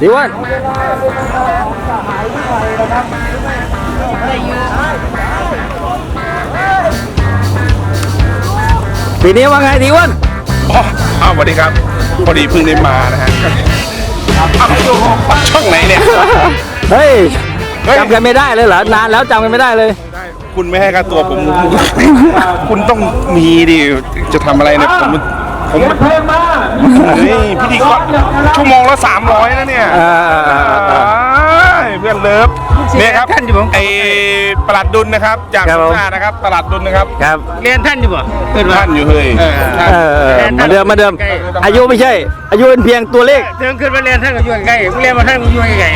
ดีวันปีนี้ว่าไงดีวันอ๋ออ้าวสวัสดีครับ พอดีเพิ่งได้มานะฮะอ้าวช่องไหนเนี่ยเฮ้ยเฮ้ยจำกันไม่ได้เลยเหรอ นานแล้วจำกันไม่ได้เลย คุณไม่ให้ค่าตัวผม คุณต้องมีดิ จะทำอะไรเนี่ยผมผม เฮ้ยพิธีกรชั่วโมงละสามร้อยนะเนี่ยอ่าอ้ายเพื่อนเลิฟเนี่ยครับไอ้ประหลัดดุลนะครับจากครับผม หน้านะครับตลาดดุลนะครับครับเรียนท่านอยู่บ่เกิดว่าท่านอยู่เฮ้ยท่าน เออเหมาเดิมเหมาเดิม อายุไม่ใช่ อายุเป็นเพียงตัวเลข เดินขึ้นมาเรียนท่านก็อยู่ใกล้ๆเรียนมาท่านก็อยู่ใกล้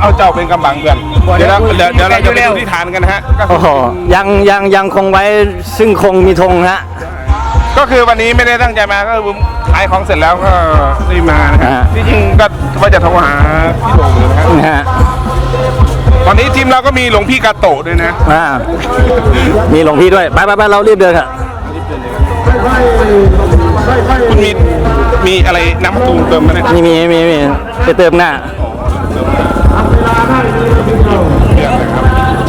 เอาเจ้าเป็นกำบังเพื่อนเดี๋ยวเราเดี๋ยวเดี๋ยวเราจะไปดูที่ฐานกันนะฮะก็โอ้โหยังยังยังคงไว้ซึ่งคงมีธงฮะ ก็คือวันนี้ไม่ได้ตั้งใจมาก็คือผมขายของเสร็จแล้วก็ได้มานะฮะอ่าที่จริงก็ว่าจะโทรหาพี่โด่งอยู่นะฮะนะฮะตอนนี้ทีมเราก็มีหลวงพี่กาโตะด้วยนะอ่ามีหลวงพี่ด้วยไปไปไปเรารีบเดินค่ะคุณมีมีอะไรน้ำมะตูมเติมไหมเนี่ยมีมีมีมีไปเติมหน้า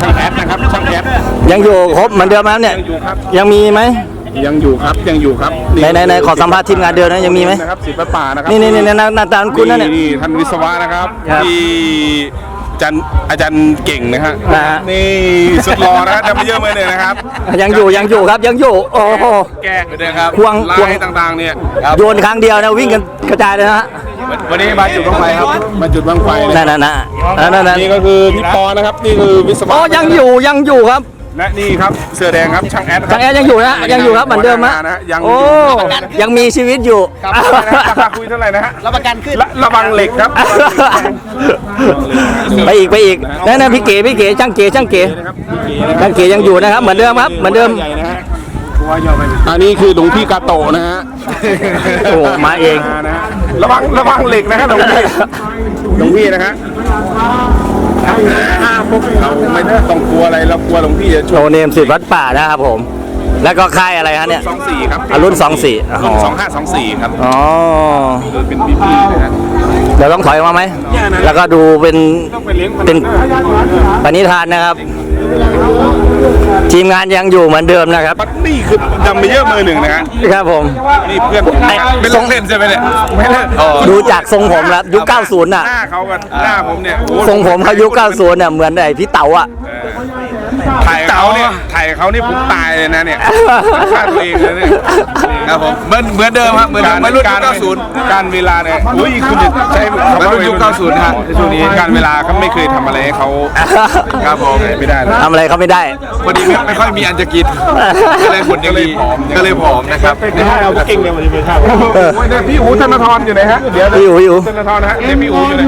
ช่างแอปนะครับช่างแอปยังอยู่ครบเหมือนเดิมไหมครับเนี่ยยังอยู่ครับยังมีไหม ยังอยู่ครับยังอยู่ครับไหนไหนไหนขอสัมภาษณ์ทีมงานเดิมนะยังมีไหมนะครับศิลปะป่านะครันี่นี่นี่หน้าหน้าตาคุณนั่นเนี่ยนี่ท่านวิศวะนะครับครับที่อาจารย์อาจารย์เก่งนะฮะนะฮะนี่สุดหล่อนะฮะดับเบิลเยอะเลยนะครับ ยังอยู่ยังอยู่ครับยังอยู่โอ้โหแก้เลยนะครับควงควงลายต่างๆเนี่ยโยนครั้งเดียวนะวิ่งกันกระจายเลยนะฮะวันนี้มาจุดบังไฟครับมาจุดบังไฟเลยนั่นน่ะนะนั่นนั่นนั่นนี่ก็คือพี่ปอนะครับนี่คือวิศวะอ๋อยังอยู่ยังอยู่ครับ และนี่ครับเสื้อแดงครับช่างแอดครับทางแอร์ยังอยู่นะยังอยู่ครับเหมือนเดิมฮะนะยังโอ้ยังมีชีวิตอยู่ ครับ ราคาคุยเท่าไหร่นะฮะๆรับประกันขึ้น ระระวังเหล็กครับ ไปอีกไปอีกนั่นนั่นพี่เก๋พี่เก๋ช่างเก๋ช่างเก๋ช่างเก๋ยังอยู่นะครับ เหมือนเดิมครับเหมือนเดิมใหญ่นะฮะอันนี้คือหลวงพี่กาโตะนะฮะโอ้มาเองนะฮะระวังระวังเหล็กนะฮะหลวงพี่หลวงพี่นะฮะ เราไม่ต้องกลัวอะไรเรากลัวหลวงพี่จะชโนนเนมสิทธิ์วัดป่านะครับผม แล้วก็ค่ายอะไรฮะเนี่ย สองสี่ครับอะรุ่น24อ๋อ รุ่นสองห้าสองสี่ครับอ๋อคือเป็นพี่พี่นะฮะ เดี๋ยวต้องถอยออกมาไหม แล้วก็ดูเป็นเป็นปณิธานนะครับ ทีมงานยังอยู่เหมือนเดิมนะครับ บัตนี่คือดัมเบลเยอร์มือหนึ่งนะฮะครับผม นี่เพื่อนผมเป็นลงเล่นใช่ไหมเนี่ยไม่เล่นดูจากทรงผมแล้วยุค90น่ะ หน้าเขากับหน้าผมเนี่ยโอ้โหทรงผมเขายุค90เนี่ยเหมือนไอ้พี่เต๋าอะ ถ่ายเขาเนี่ยถ่ายเขานี่ผมตายเลยนะเนี่ยฆ่าตัวเองเลยเนี่ยครับผมเหมือนเหมือนเดิมครับเหมือนเดิมวัยรุ่นยุค90การเวลาเนี่ยอุ้ยคุณจะใช้วัยรุ่นยุค90นะฮะช่วงนี้การเวลาก็ไม่เคยทำอะไรให้เขาครับผมไม่ได้เลยทำอะไรเขาไม่ได้พอดีไม่ไม่ค่อยมีอันจะกินก็เลยหุ่นยังดีก็เลยผอมนะครับเอาเก่งเลยวันนี้ไปครับโอ้ยเนี่ยพี่อูธนทรอยู่ไหนฮะเดี๋ยวพี่อู๋พี่อู๋ธนทรนะฮะเนี่ยพี่อูอยู่ไหน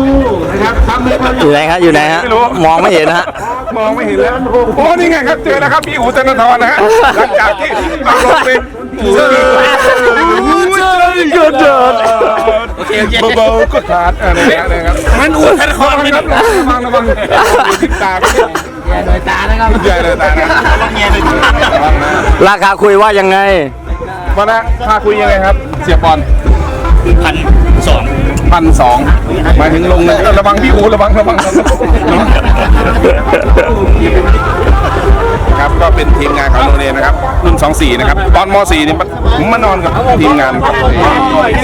อยู่ไหนฮะอยู่ไหนฮะไม่รู้มองไม่เห็นนะฮะ มองไม่เห็นแล้วโอ้นี่ไงครับเจอแล้วครับพี่อูธนทรนะฮะหลังจากที่เราลงเป็นเจอเกิดเดินโอเคโอเคเบาๆก็ขาดอะไรนะครับมันอูธนทรครับระวังระวังติดตาไม่ได้แย่หน่อยตานะครับใหญ่เลยตานะระวังนะราคาคุยว่ายังไงมานะพาคุยยังไงครับ เสียบอลพันสอง พันสองหมายถึงลงนะระวังพี่อูระวังระวังระวังครับก็เป็นทีมงานของโรงเรียนนะครับรุ่น24นะครับตอนม .4 นี่ผมมานอนกับทีมงานกับ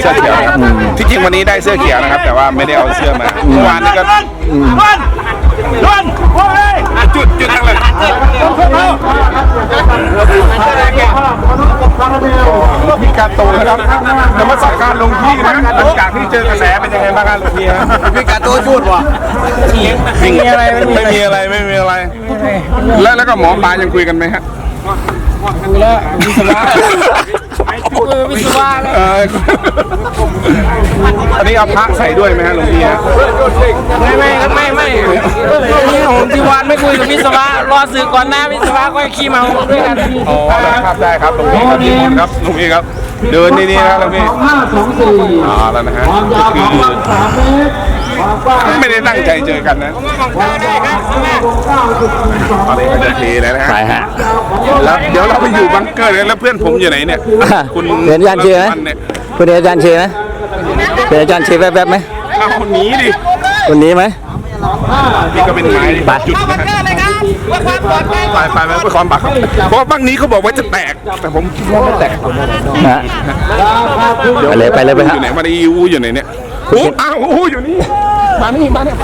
เสื้อเขียวนะครับที่จริงวันนี้ได้เสื้อเขียวนะครับ แต่ว่าไม่ได้เอาเสื้อมาเมื่อวานนี้ก็ พี่การโตนะครับนมัสการหลวงพี่นะหลังจากที่เจอกระแสเป็นยังไงบ้างครับหลวงพี่ฮะพี่การโต้ชุดว่ะไม่มีอะไรไม่มีอะไรไม่มีอะไร แล้วแล้วก็หมอปลายังคุยกันไหมฮะคุยแล้ว วิศวะวิศวะเอออันนี้เอาพระใส่ด้วยไหมฮะหลวงพี่ฮะไม่ไม่ครับไม่ไม่นี่ผมที่วานไม่คุยกับวิศวะรอสื่อก่อนนะวิศวะก็ขี้เมาด้วยกันอ๋อได้ครับได้ครับหลวงพี่ครับนิมนต์ครับหลวงพี่ครับ เดินนี่นี่นะครับหลวงพี่อ๋อแล้วนะฮะคือ ไม่ได้ตั้งใจเจอกันนะตอนนี้ก็จะเทแล้วนะฮะไปฮะแล้วเดี๋ยวเราไปอยู่บังเกอร์เลยแล้วเพื่อนผมอยู่ไหนเนี่ยคุณเห็นอาจารย์เชียร์ไหมเนี่ยคุณเห็นอาจารย์เชียร์ไหมเห็นอาจารย์เชียร์แวบๆไหมเอาหนีดิวันนี้ไหมนี่ก็เป็นไม้ไปจุดนะ ครับไปไปไปไปความบักเพราะว่าบ้างนี้เขาบอกว่าจะแตก แต่ผมคิดว่าไม่แตกนะไปเลยไปเลยไปฮะยู่ไหนมาดีอูอยู่ไหนเนี่ยอูอ้าวอูอยู่นี่มานี่มาเนี่ย